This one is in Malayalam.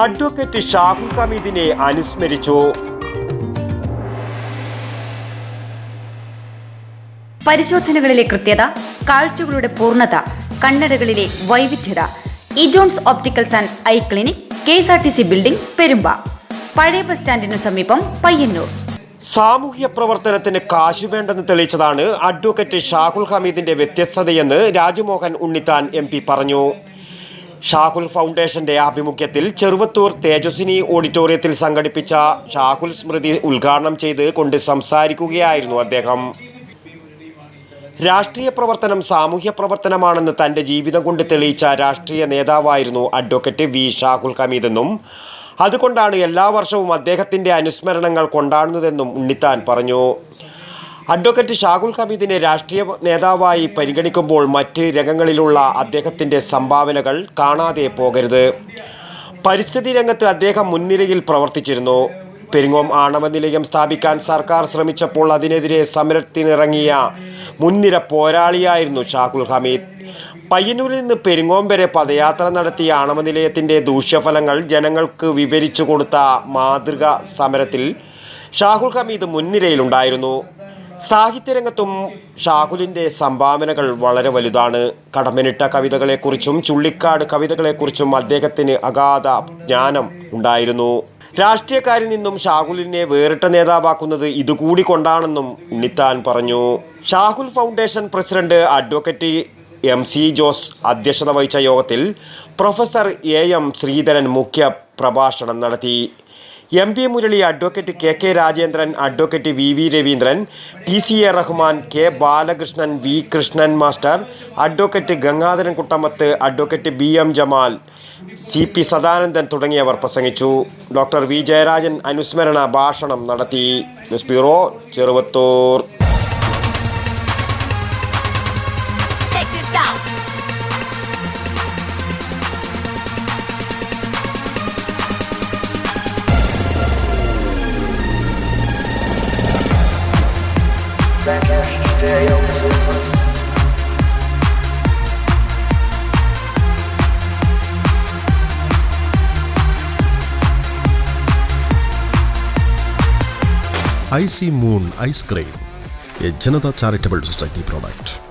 അഡ്വക്കേറ്റ് ഷാഹുൽ ഹമീദിനെ അനുസ്മരിച്ചു. പരിശോധനകളിലെ കൃത്യത കാഴ്ചകളുടെ പൂർണത കണ്ണടകളിലെ വൈവിധ്യത. ഇജോൺസ് opticals and eye clinic K S R T C building Perumba. പഴയ ബസ് സ്റ്റാൻഡിനു സമീപം പയ്യന്നൂർ. സാമൂഹ്യ പ്രവർത്തനത്തിന് കാശ് വേണ്ടെന്ന് തെളിയിച്ചതാണ് അഡ്വക്കേറ്റ് ഷാഹുൽ ഹമീദിന്റെ വ്യത്യസ്തതയെന്ന് രാജ്മോഹൻ ഉണ്ണിത്താൻ എം പി പറഞ്ഞു. ഷാഹുൽ ഫൗണ്ടേഷന്റെ ആഭിമുഖ്യത്തിൽ ചെറുവത്തൂർ തേജസ്വിനി ഓഡിറ്റോറിയത്തിൽ സംഘടിപ്പിച്ച ഷാഹുൽ സ്മൃതി ഉദ്ഘാടനം ചെയ്ത് കൊണ്ട് സംസാരിക്കുകയായിരുന്നു അദ്ദേഹം. രാഷ്ട്രീയ പ്രവർത്തനം സാമൂഹ്യ പ്രവർത്തനമാണെന്ന് തന്റെ ജീവിതം കൊണ്ട് തെളിയിച്ച രാഷ്ട്രീയ നേതാവായിരുന്നു അഡ്വക്കേറ്റ് വി ഷാഹുൽ ഹമീദെന്നും അതുകൊണ്ടാണ് എല്ലാ വർഷവും അദ്ദേഹത്തിന്റെ അനുസ്മരണങ്ങൾ കൊണ്ടാടുന്നതെന്നും ഉണ്ണിത്താൻ പറഞ്ഞു. അഡ്വക്കേറ്റ് ഷാഹുൽ ഹമീദിനെ രാഷ്ട്രീയ നേതാവായി പരിഗണിക്കുമ്പോൾ മറ്റ് രംഗങ്ങളിലുള്ള അദ്ദേഹത്തിന്റെ സംഭാവനകൾ കാണാതെ പോകരുത്. പരിസ്ഥിതി രംഗത്ത് അദ്ദേഹം മുൻനിരയിൽ പ്രവർത്തിച്ചിരുന്നു. പെരിങ്ങോം ആണവ നിലയം സ്ഥാപിക്കാൻ സർക്കാർ ശ്രമിച്ചപ്പോൾ അതിനെതിരെ സമരത്തിനിറങ്ങിയ മുൻനിര പോരാളിയായിരുന്നു ഷാഹുൽ ഹമീദ്. പയ്യന്നൂരിൽ നിന്ന് പെരിങ്ങോം വരെ പദയാത്ര നടത്തിയ ആണവ നിലയത്തിന്റെ ദൂഷ്യഫലങ്ങൾ ജനങ്ങൾക്ക് വിവരിച്ചു കൊടുത്ത മാതൃക സമരത്തിൽ ഷാഹുൽ ഹമീദ് മുൻനിരയിലുണ്ടായിരുന്നു. സാഹിത്യരംഗത്തും ഷാഹുലിന്റെ സംഭാവനകൾ വളരെ വലുതാണ്. കടമ്പനിട്ട കവിതകളെക്കുറിച്ചും ചുള്ളിക്കാട് കവിതകളെക്കുറിച്ചും അദ്ദേഹത്തിന് അഗാധ ജ്ഞാനം ഉണ്ടായിരുന്നു. രാഷ്ട്രീയക്കാരിൽ നിന്നും ഷാഹുലിനെ വേറിട്ട നേതാവാക്കുന്നത് ഇതുകൂടി കൊണ്ടാണെന്നും ഉണ്ണിത്താൻ പറഞ്ഞു. Shahul foundation president advocate M C Jose അധ്യക്ഷത വഹിച്ച യോഗത്തിൽ പ്രൊഫസർ എ എം ശ്രീധരൻ മുഖ്യ പ്രഭാഷണം നടത്തി. M V Murali advocate K K Rajendran advocate V V Raveendran T C A Rahman K Balakrishnan V Krishnan master advocate Gangadharan Kuttamath advocate B M Jamal C P Sadanandan തുടങ്ങിയവർ പ്രസംഗിച്ചു. ഡോക്ടർ വി ജയരാജൻ അനുസ്മരണ ഭാഷണം നടത്തി. News bureau Cheruvathur. back at stereo systems. Icy Moon Ice Cream, a Janata charitable society product.